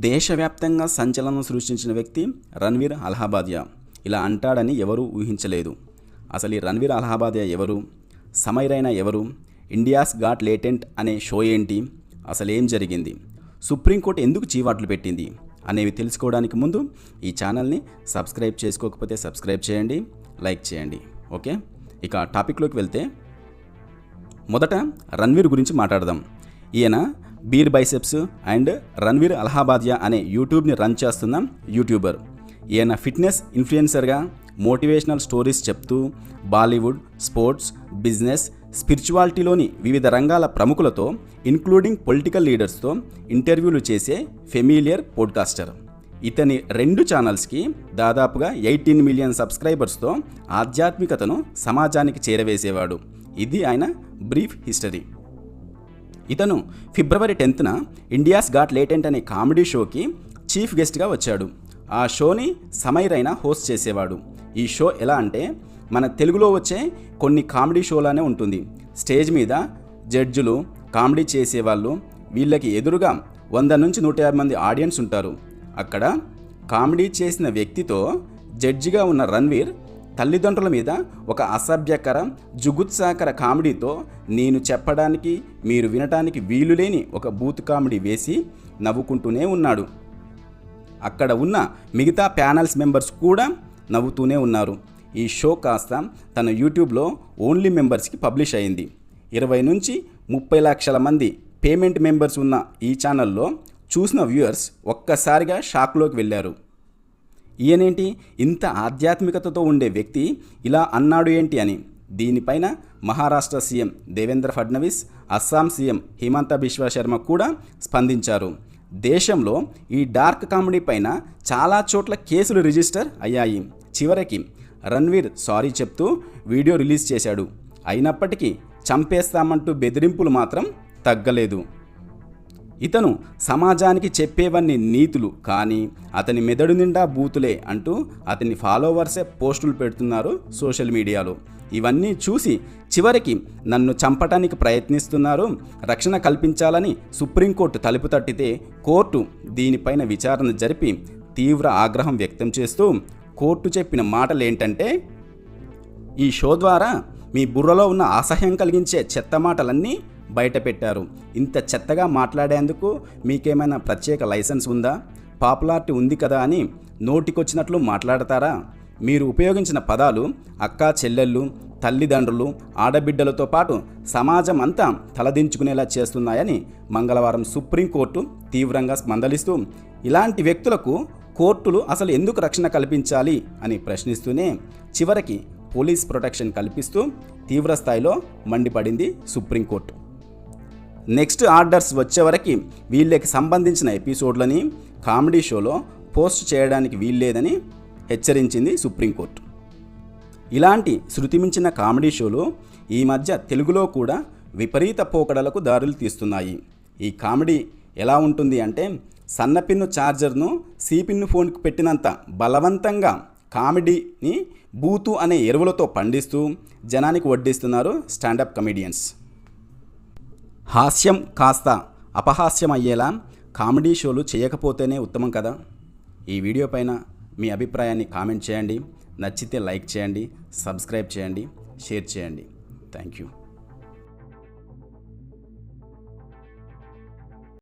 దేశవ్యాప్తంగా సంచలనం సృష్టించిన వ్యక్తి రణ్వీర్ అలహాబాద్యా. ఇలా అంటాడని ఎవరూ ఊహించలేదు. అసలు ఈ రణ్వీర్ అలహాబాద్యా ఎవరు? సమైరైన ఎవరు? ఇండియాస్ గాట్ లేటెంట్ అనే షో ఏంటి? అసలు ఏం జరిగింది? సుప్రీంకోర్టు ఎందుకు చీవాట్లు పెట్టింది? అనేవి తెలుసుకోవడానికి ముందు ఈ ఛానల్ని సబ్స్క్రైబ్ చేసుకోకపోతే సబ్స్క్రైబ్ చేయండి లైక్ చేయండి. ఓకే? ఇక టాపిక్లోకి వెళ్తే మొదట రణ్వీర్ గురించి మాట్లాడదాం. ఈయన Beer Biceps and Ranveer Allahbadia అనే యూట్యూబ్ని రన్ చేస్తున్న యూట్యూబర్. ఈయన ఫిట్నెస్ ఇన్ఫ్లుయెన్సర్గా మోటివేషనల్ స్టోరీస్ చెప్తూ బాలీవుడ్ స్పోర్ట్స్ బిజినెస్ స్పిరిచువాలిటీలోని వివిధ రంగాల ప్రముఖులతో ఇన్క్లూడింగ్ పొలిటికల్ లీడర్స్తో ఇంటర్వ్యూలు చేసే ఫెమిలియర్ పోడ్కాస్టర్. ఇతని రెండు ఛానల్స్కి దాదాపుగా ఎయిటీన్ మిలియన్ సబ్స్క్రైబర్స్తో ఆధ్యాత్మికతను సమాజానికి చేరవేసేవాడు. ఇది ఆయన బ్రీఫ్ హిస్టరీ. ఇతను ఫిబ్రవరి టెన్త్న ఇండియాస్ గాట్ లేటెంట్ అనే కామెడీ షోకి చీఫ్ గెస్ట్గా వచ్చాడు. ఆ షోని సమైరైనా హోస్ట్ చేసేవాడు. ఈ షో ఎలా అంటే మన తెలుగులో వచ్చే కొన్ని కామెడీ షోలానే ఉంటుంది. స్టేజ్ మీద జడ్జులు కామెడీ చేసేవాళ్ళు వీళ్ళకి ఎదురుగా వంద నుంచి నూట యాభై మంది ఆడియన్స్ ఉంటారు. అక్కడ కామెడీ చేసిన వ్యక్తితో జడ్జిగా ఉన్న రణ్వీర్ తల్లిదండ్రుల మీద ఒక అసభ్యకర జుగుత్సాకర కామెడీతో నేను చెప్పడానికి మీరు వినటానికి వీలులేని ఒక బూత్ కామెడీ వేసి నవ్వుకుంటూనే ఉన్నాడు. అక్కడ ఉన్న మిగతా ప్యానల్స్ మెంబర్స్ కూడా నవ్వుతూనే ఉన్నారు. ఈ షో కాస్త తన యూట్యూబ్లో ఓన్లీ మెంబర్స్కి పబ్లిష్ అయింది. ఇరవై నుంచి ముప్పై లక్షల మంది పేమెంట్ మెంబర్స్ ఉన్న ఈ ఛానల్లో చూసిన వ్యూయర్స్ ఒక్కసారిగా షాక్లోకి వెళ్ళారు. ఈయనేంటి? ఇంత ఆధ్యాత్మికతతో ఉండే వ్యక్తి. ఇలా అన్నాడు ఏంటి అని. దీనిపైన మహారాష్ట్ర సీఎం దేవేంద్ర ఫడ్నవీస్ అస్సాం సీఎం హిమంత బిశ్వ శర్మ కూడా స్పందించారు. దేశంలో ఈ డార్క్ కామెడీ పైన చాలా చోట్ల కేసులు రిజిస్టర్ అయ్యాయి. చివరికి రణ్వీర్ సారీ చెప్తూ వీడియో రిలీజ్ చేశాడు. అయినప్పటికీ చంపేస్తామంటూ బెదిరింపులు మాత్రం తగ్గలేదు. ఇతను సమాజానికి చెప్పేవన్నీ నీతులు కానీ అతని మెదడు నిండా బూతులే అంటూ అతని ఫాలోవర్సే పోస్టులు పెడుతున్నారు సోషల్ మీడియాలో. ఇవన్నీ చూసి చివరికి నన్ను చంపటానికి ప్రయత్నిస్తున్నారు రక్షణ కల్పించాలని సుప్రీంకోర్టు తలుపు తట్టితే కోర్టు దీనిపైన విచారణ జరిపి తీవ్ర ఆగ్రహం వ్యక్తం చేస్తూ కోర్టు చెప్పిన మాటలేంటంటే ఈ షో ద్వారా మీ బుర్రలో ఉన్న అసహ్యం కలిగించే చెత్త మాటలన్నీ బయట పెట్టారు. ఇంత చెత్తగా మాట్లాడేందుకు మీకేమైనా ప్రత్యేక లైసెన్స్ ఉందా? పాపులారిటీ ఉంది కదా అని నోటికొచ్చినట్లు మాట్లాడతారా? మీరు ఉపయోగించిన పదాలు అక్కా చెల్లెళ్ళు తల్లిదండ్రులు ఆడబిడ్డలతో పాటు సమాజం అంతా తలదించుకునేలా చేస్తున్నాయని మంగళవారం సుప్రీంకోర్టు తీవ్రంగా మందలిస్తూ ఇలాంటి వ్యక్తులకు కోర్టులు అసలు ఎందుకు రక్షణ కల్పించాలి? అని ప్రశ్నిస్తూనే చివరికి పోలీస్ ప్రొటెక్షన్ కల్పిస్తూ తీవ్రస్థాయిలో మండిపడింది సుప్రీంకోర్టు. నెక్స్ట్ ఆర్డర్స్ వచ్చేవరకు వీళ్ళకి సంబంధించిన ఎపిసోడ్లని కామెడీ షోలో పోస్ట్ చేయడానికి వీల్లేదని హెచ్చరించింది సుప్రీంకోర్టు. ఇలాంటి శృతిమించిన కామెడీ షోలు ఈ మధ్య తెలుగులో కూడా విపరీత పోకడలకు దారులు తీస్తున్నాయి. ఈ కామెడీ ఎలా ఉంటుంది అంటే సన్నపిన్ను ఛార్జర్ను సిపిన్ను ఫోన్కి పెట్టినంత బలవంతంగా కామెడీని బూతు అనే ఎరువులతో పండిస్తూ జనానికి వడ్డిస్తున్నారు స్టాండప్ కమెడియన్స్. హాస్యం కాస్త అపహాస్యం అయ్యేలా కామెడీ షోలు చేయకపోతేనే ఉత్తమం కదా? ఈ వీడియో పైన మీ అభిప్రాయాన్ని కామెంట్ చేయండి. నచ్చితే లైక్ చేయండి సబ్స్క్రైబ్ చేయండి షేర్ చేయండి. Thank you.